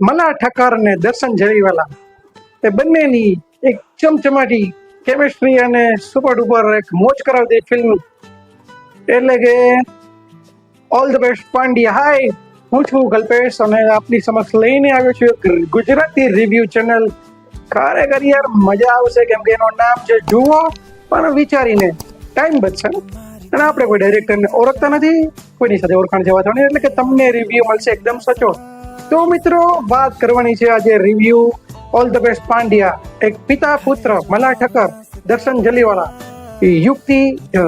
મલા ઠક્કર અને દર્શન જરીવાલા એ બંનેની એક ચમચમાટી કેમિસ્ટ્રી અને સુપર ડુપર એક મોજ કરાવતી ફિલ્મ એટલે કે all the best Pandya, hi. હું છું કલ્પેશ અને આપની સમક્ષ લઈને આવ્યો છું ગુજરાતી રિવ્યુ ચેનલ ખરેખર યાર, મજા આવશે કેમ કે એનું નામ છે જુઓ, પણ વિચારીને ટાઈમ બચશે. અને આપણે કોઈ ડાયરેક્ટરને ઓળખતા નથી, કોઈની સાથે ઓળખાણ જવા થવાની એટલે કે તમને રિવ્યુ મળશે એકદમ સચો તો મિત્રો, વાત કરવાની છે આજે review all the best Pandya એક પિતા પુત્ર, મલા ઠક્કર, દર્શન જલીવાલા યુક્તિ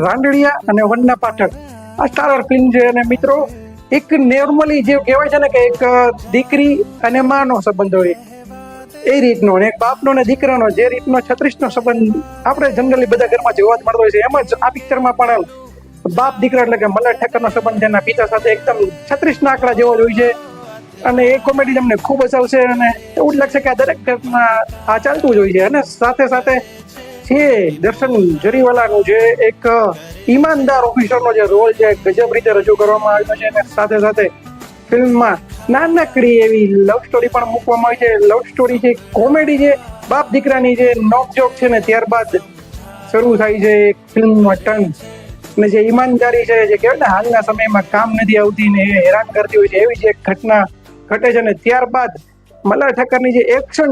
રાંડળિયા અને વન્ના પાઠક. આ સ્ટારર ફિલ્મ છે અને મિત્રો, એક નોર્મલી જે કહેવાય છે ને કે એક દીકરી અને માનો સંબંધ હોય. એ રીતનો અને એક બાપનો ને દીકરાનો, જે રીતનો છત્રીસનો સંબંધ આપણે જનરલી બધા ઘરમાં જોવા જ મળતો હોય છે. એમ જ આ પિક્ચરમાં પણ બાપ દીકરા એટલે કે મલા ઠક્કરનો સંબંધ એના પિતા સાથે એકદમ છત્રીસના આંકડા જેવો જ હોય છે. અને એ કોમેડી તમને ખૂબ જ આવશે અને એવું જ લાગશે કે આ દરેક ઘટના આ ચાલતું જ હોય છે. અને સાથે સાથે છે દર્શન જરીવાલાનું જે એક ઈમાનદાર ઓફિસરનો જે રોલ છે ગજબ રીતે રજૂ કરવામાં આવ્યો છે. અને સાથે સાથે ફિલ્મમાં નાનકડી એવી લવ સ્ટોરી પણ મૂકવામાં આવી છે. લવ સ્ટોરી છે કોમેડી છે બાપ દીકરાની જે નોકજોક છે ને ત્યારબાદ શરૂ થાય છે ફિલ્મમાં ટર્ન અને જે ઈમાનદારી છે જે કહેવાય ને, હાલના સમયમાં કામ નથી આવતી ને હેરાન કરતી હોય છે. એવી જ એક ઘટના ઘટે છે અને ત્યારબાદ મલ્હાર ઠક્કરની જે એક્શન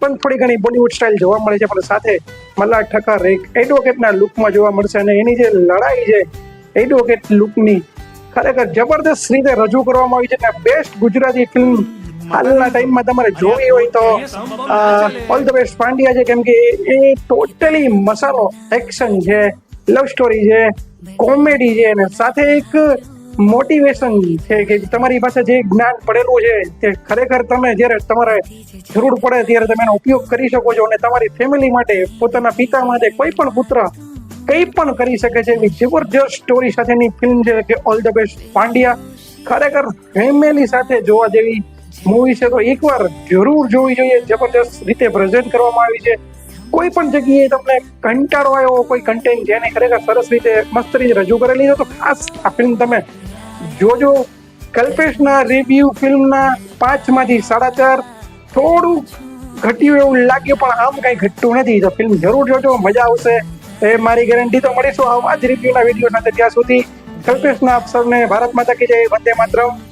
પણ થોડી ઘણી બોલિવૂડ સ્ટાઇલ જોવા મળે છે, પણ સાથે મલ્હાર ઠક્કર એક એડવોકેટના લુકમાં જોવા મળશે અને એની જે લડાઈ છે એડવોકેટ લુકની ખરેખર જબરદસ્ત રીતે રજૂ કરવામાં આવી છે અને બેસ્ટ ગુજરાતી ફિલ્મ હાલના ટાઈમમાં તમારે જોવી હોય તો ઓલ ધ બેસ્ટ પાંડ્યા છે, કેમ કે એ ટોટલી મસાલો એક્શન છે લવ સ્ટોરી છે કોમેડી છે અને સાથે એક મોટિવેશન છે કે તમારી પાસે જે જ્ઞાન પડેલું છે તે ખરેખર તમે જ્યારે તમારે જરૂર પડે ત્યારે તમે એનો ઉપયોગ કરી શકો છો અને તમારી ફેમિલી માટે, પોતાના પિતા માટે કોઈ પણ પુત્ર કંઈ પણ કરી શકે છે. એવી જબરજસ્ત સ્ટોરી સાથેની ફિલ્મ છે કે ઓલ ધ બેસ્ટ પાંડ્યા ખરેખર ફેમિલી સાથે જોવા જેવી મૂવી છે તો એકવાર જરૂર જોવી જોઈએ. જબરજસ્ત રીતે પ્રેઝન્ટ કરવામાં આવી છે. કોઈ પણ જગ્યાએ તમને કંટાળો આવ્યો કોઈ કન્ટેન્ટ જેને ખરેખર સરસ રીતે, મસ્ત રીતે રજૂ કરેલી છે તો ખાસ આ ફિલ્મ તમે જોજો, કલ્પેશના રિવ્યુ ફિલ્મના પાંચમાંથી સાડા ચાર. થોડું ઘટ્યું એવું લાગ્યું, પણ આમ કઈ ઘટતું નથી. તો ફિલ્મ જરૂર જોજો, મજા આવશે. એ મારી ગેરંટી તો મળીશું આવા જ રિવ્યુના વીડિયો સાથે ત્યાં સુધી. કલ્પેશના આપ સૌને ભારત માતા કી જય, વંદે માતરમ.